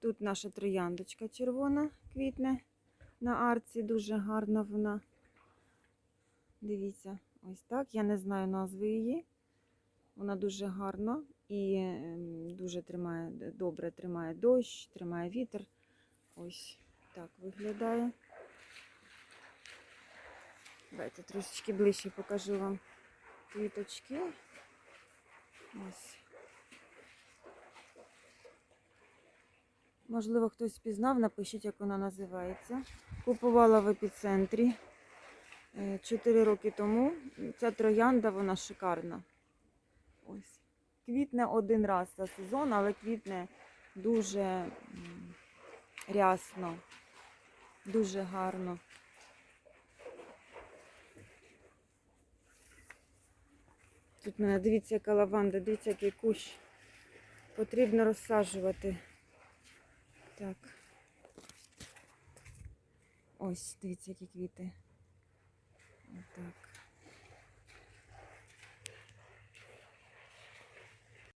Тут наша трояндочка червона квітне на арці. Дуже гарна вона. Дивіться, ось так. Я не знаю назви її. Вона дуже гарна і ем, дуже тримає, добре тримає дощ, тримає вітер. Ось так виглядає. Давайте трошечки ближче покажу вам квіточки. Ось. Можливо, хтось впізнав, напишіть, як вона називається. Купувала в епіцентрі 4 роки тому. Ця троянда, вона шикарна. Ось. Квітне один раз за сезон, але квітне дуже рясно, дуже гарно. Тут мене, дивіться, яка лаванда, дивіться, який кущ. Потрібно розсаджувати. Так. Ось, дивіться, які квіти. Отак.